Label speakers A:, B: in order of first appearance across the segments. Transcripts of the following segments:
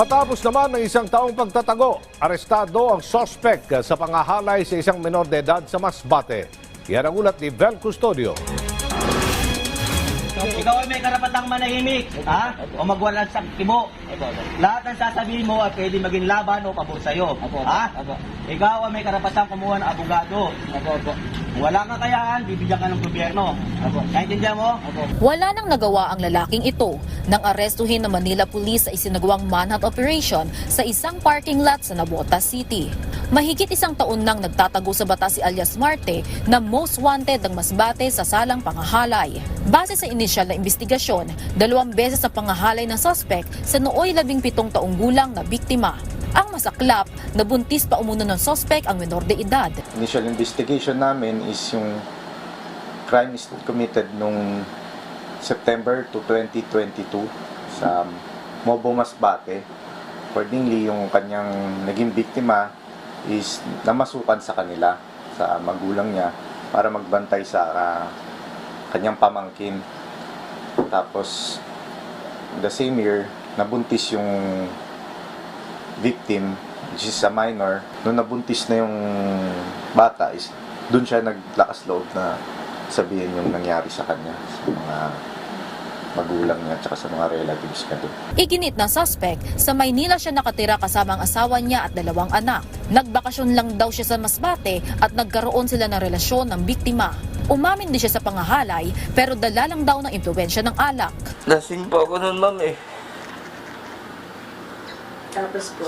A: Matapos naman ng isang taong pagtatago, arestado ang sospek sa pangahalay sa isang menor de edad sa Masbate. Yan ang ulat ni Vel Custodio.
B: Ikaw ay may karapatang manahimik, ha? O magwalan sa kibo. Lahat ng sasabihin mo ay pwede maging laban o pabor sa'yo, ha? Ikaw ay may karapatang kumuha ng abogado. Wala kang kayaan, bibigyan ka ng gobyerno. Naintindihan mo?
C: Wala nang nagawa ang lalaking ito nang arestuhin ng Manila Police sa isinagawang manhunt operation sa isang parking lot sa Navotas City. Mahigit isang taon nang nagtatago sa bata si alias Marte na most wanted ng Masbate sa salang pangahalay. Base sa inisyal na investigasyon, dalawang beses sa pangahalay ng suspect sa nooy labing pitong taong gulang na biktima. Ang masaklap, nabuntis pa umuno ng suspect ang menor de edad.
D: initial investigation namin is yung crime is committed nung September to 2022 sa Mobo Masbate. Accordingly, yung kanyang naging biktima is namasukan sa kanila, sa magulang niya, para magbantay sa ah, kanyang pamangkin. Tapos, the same year, nabuntis yung victim, which is a minor, nung nabuntis na yung bata, is doon siya naglakas loob na sabihin yung nangyari sa kanya, sa mga magulang niya, at sa mga relatives niya doon.
C: Iginit ng suspect, sa Maynila siya nakatira kasama ang asawa niya at dalawang anak. Nagbakasyon lang daw siya sa Masbate at nagkaroon sila ng relasyon ng biktima. Umamin din siya sa pangahalay pero dala lang daw ng impluensya ng alak.
E: Lasing po ako noon, ma'am eh.
F: Tapos po,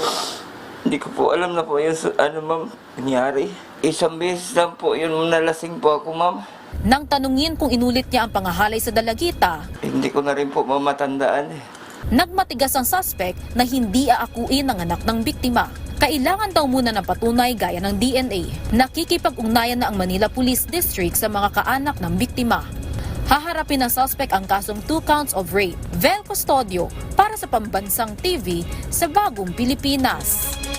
E: Hindi ko po alam na po yung ano, ma'am, nangyari. Isang beses lang po yun nalasing po ako, ma'am.
C: Nang tanungin kung inulit niya ang pangahalay sa dalagita,
E: Hindi ko na rin po mamatandaan eh.
C: nagmatigas ang suspect na hindi aakuin ng anak ng biktima. Kailangan daw muna ng patunay gaya ng DNA. Nakikipag-ugnayan na ang Manila Police District sa mga kaanak ng biktima. Haharapin ng suspect ang kasong two counts of rape. Vel Custodio para sa Pambansang TV sa Bagong Pilipinas.